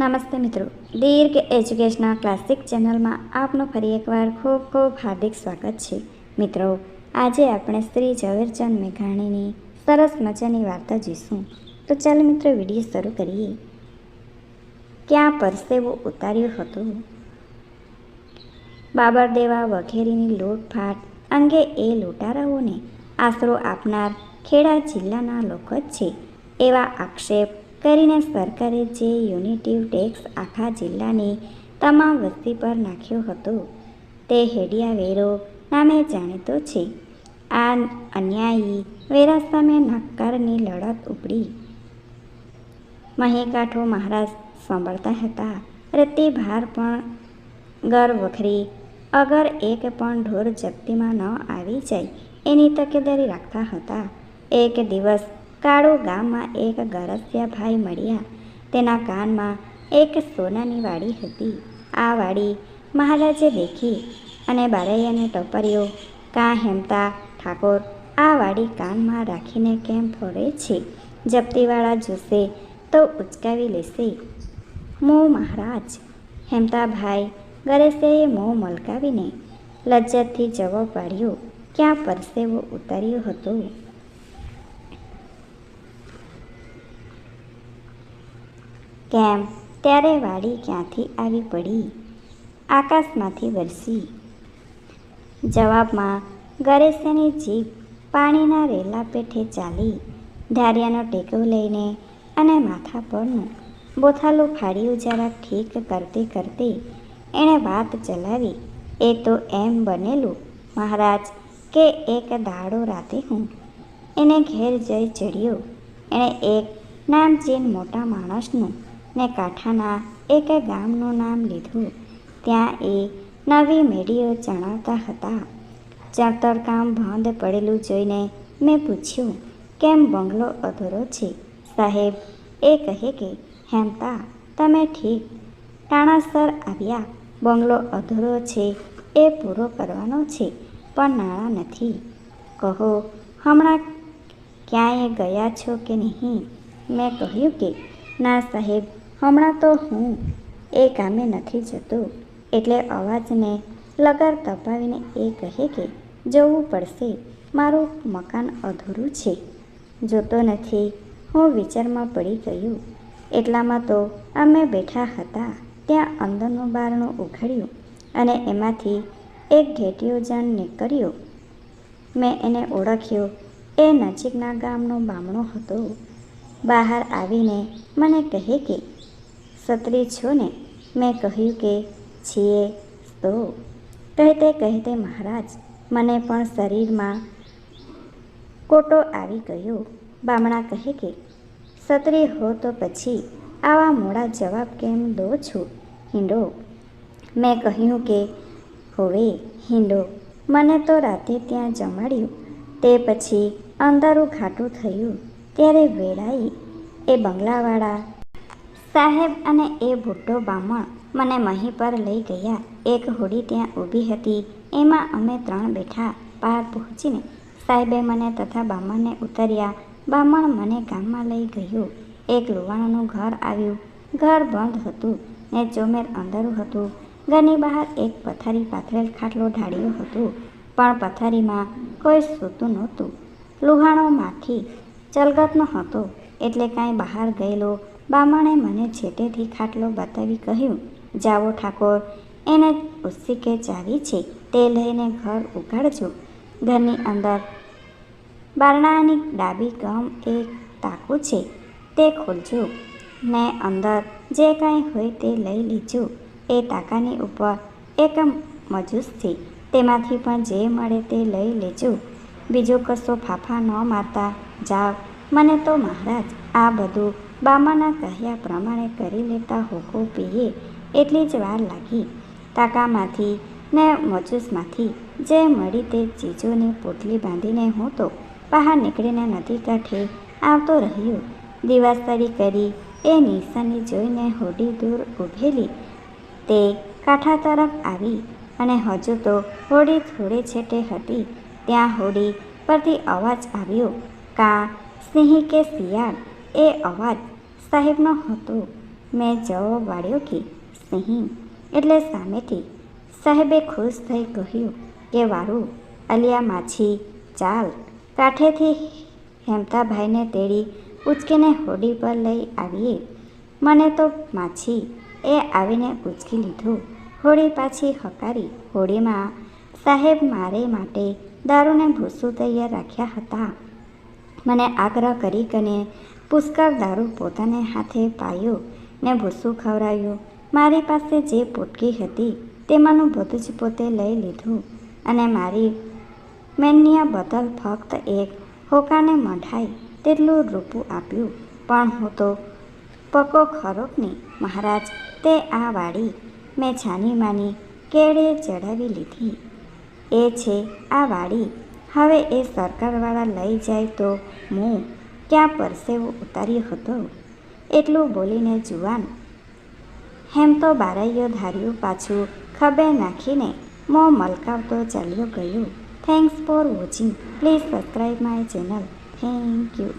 નમસ્તે મિત્રો. દીર્ઘ educational classic ચેનલમાં આપનું ફરી એકવાર ખૂબ ખૂબ હાર્દિક સ્વાગત છે. મિત્રો, આજે આપણે શ્રી ઝવેરચંદ મેઘાણીની સરસ મજાની વાર્તા જોઈશું. તો ચાલો મિત્રો, વીડિયો શરૂ કરીએ. ક્યાં પરસેવો ઉતાર્યો હતો? બાબરદેવા વગેરેની લૂંટફાટ અંગે એ લૂંટારાઓને આશરો આપનાર ખેડા જિલ્લાના લોકો જ છે. એવા આક્ષેપ કરીને સરકારે જે યુનિટિવ ટેક્સ આખા જિલ્લાની તમામ વસ્તી પર નાખ્યો હતો, તે હેડિયા વેરો નામે જાણીતો છે. આ અન્યાયી વેરા સામે નક્કારની લડત ઉપડી. મહીકાંઠો મહારાજ સાંભળતા હતા, રતે ભાર પણ ગર વખરી અગર એક પણ ઢોર જપ્તીમાં ન આવી જાય, એની તકેદારી રાખતા હતા. એક દિવસ કાળુ ગામમાં એક ગરસિયા ભાઈ મળ્યા. તેના કાનમાં એક સોનાની વાડી હતી. આ વાડી મહારાજે દેખી અને બારૈયાને ટપર્યો કાં હેમતા ઠાકોર, આ વાડી કાનમાં રાખીને કેમ ફોરે છે? જપ્તીવાળા જોશે તો ઉચકાવી લેશે. મો મહારાજ, હેમતાભાઈ ગરેશિયાએ મોં મલકાવીને લજ્જતથી જવાબ પાડ્યો. ક્યાં પરસેવો ઉતાર્યો હતો? કેમ? ત્યારે વાડી ક્યાંથી આવી પડી? આકાશમાંથી વરસી. જવાબમાં ગરેશિયાની જીભ પાણીના રેલા પેઠે ચાલી, ધારિયાનો ટેકો લઈને અને માથા પરનું બોથાલું ફાડ્યું જરાક ઠીક કરતી કરતી એણે વાત ચલાવી. એ તો એમ બનેલું, મહારાજ, કે એક દાડો રાતે હું એને ઘેર જઈ ચડ્યો. એણે એક નામચીન મોટા માણસનું ને કાંઠાના એક ગામનું નામ લીધું. ત્યાં એ નવી મેડીઓ ચણાવતા હતા. ચણતરકામ બંધ પડેલું જોઈને મેં પૂછ્યું, કેમ બંગલો અધૂરો છે? સાહેબ એ કહે કે, હેમતા, તમે ઠીક. ટાણાસર આવ્યા, બંગલો અધૂરો છે, એ પૂરો કરવાનો છે, પણ નાણાં નથી. કહો, હમણાં ક્યાંય ગયા છો કે નહીં? મેં કહ્યું કે, ના સાહેબ હમણાં તો હું એ કામે નથી જતો એટલે અવાજને લગાર તપાવીને એ કહે કે, જવું પડશે. મારું મકાન અધૂરું છે. જોતો નથી. હું વિચારમાં પડી ગયું. એટલામાં તો અમે બેઠા હતા. ત્યાં અંદરનું બારણું ઉઘાડ્યું અને એમાંથી એક ઘેટિયો જણ નીકળ્યો. મેં એને ઓળખ્યો. એ નજીકના ગામનો બામણો હતો. બહાર આવીને મને કહે કે સત્રી છો ને, મેં કહ્યું કે, છીએ તો? કહેતે કહેતે મહારાજ, મને પણ શરીરમાં કોટો આવી ગયો. બામણા કહે કે સત્રી હો તો પછી આવા મોડા જવાબ કેમ દો છો, હિંડો? મેં કહ્યું કે, હોવે, હિંડો, મને તો રાતે ત્યાં જમાડ્યું, તે પછી અંધારું ઘાટું થયું, ત્યારે વેળાઈ એ બંગલાવાળા સાહેબ અને એ બુઢો બામણ મને મહી પર લઈ ગયા. એક હોડી ત્યાં ઊભી હતી. એમાં અમે ત્રણ બેઠા પાર પહોંચીને સાહેબે મને તથા બામણને ઉતર્યા. બામણ મને ગામમાં લઈ ગયું. એક લુવાણાનું ઘર આવ્યું. ઘર બંધ હતું ને ચોમેર અંદરું હતું. ઘરની બહાર એક પથારી પાથરેલ ખાટલો ઢાળ્યો હતો, પણ પથારીમાં કોઈ સૂતું નહોતું. લુહાણો માથી ચલગતનો હતો એટલે કાંઈ બહાર ગયેલો બામણે મને છેટેથી ખાટલો બતાવી કહ્યું, જાઓ ઠાકોર, એને ઉસ્સીકે ચાવી છે, તે લઈને ઘર ઉગાડજો. ઘરની અંદર બારણાની ડાબી ગમ એક તાકું છે, તે ખોલજો. ને અંદર જે કાંઈ હોય તે લઈ લીજો. એ તાકાની ઉપર એક મજૂસથી તેમાંથી પણ જે મળે તે લઈ લેજો. બીજો કશો ફાફા ન મારતા જાવ. મને તો મહારાજ, આ બધું બામાના કહ્યા પ્રમાણે કરી લેતા હોકો પીએ એટલી જ વાર લાગી. તાકામાંથી ને મોજૂસમાંથી જે મળી તે ચીજોની પોટલી બાંધીને હું તો બહાર નીકળીને નદી કાંઠે આવતો રહ્યો. દિવાસળી કરી એ નિશાની જોઈને હોડી દૂર ઊભેલી તે કાંઠા તરફ આવી અને હજુ તો હોડી થોડે છેટે હતી. ત્યાં હોડી પરથી અવાજ આવ્યો, કા સિંહ કે શિયાળ? એ અવાજ સાહેબનો હતો. મેં જવાબ વાળ્યો કે સિંહ એટલે સામેથી સાહેબે ખુશ થઈ કહ્યું કે, વારું, અલિયા માછી, ચાલ. કાંઠેથી હેમતાભાઈને તેડી ઉચકીને હોડી પર લઈ આવીએ. મને તો માછી, એ આવીને ઉચકી લીધું. હોડી પાછી હકારી હોડીમાં સાહેબ મારે માટે દારૂને ભૂસું તૈયાર રાખ્યા હતા. મને આગ્રહ કરી કને પુષ્કળ દારૂ પોતાને હાથે પાયો ને ભૂસું ખવડાવ્યું. મારી પાસે જે પોટકી હતી તેમાંનું બધું જ પોતે લઈ લીધું અને મારી મેન્યા બદલ ફક્ત એક હોકાને મઢાઈ તેટલું રૂપું આપ્યું. પણ હું તો પકો ખરોકની મહારાજ, તે આ વાડી મેં છાની માની કેળે ચડાવી લીધી. એ છે આ વાડી. હવે એ સરકારવાળા લઈ જાય તો હું ક્યાં પરસેવો ઉતાર્યો હતો? એટલું બોલીને જુવાન, હેમ તો બારાઈઓ ધાર્યું પાછું ખભે નાખીને મો મલકાવતો ચાલ્યો ગયો. Thanks for watching please subscribe my channel thank you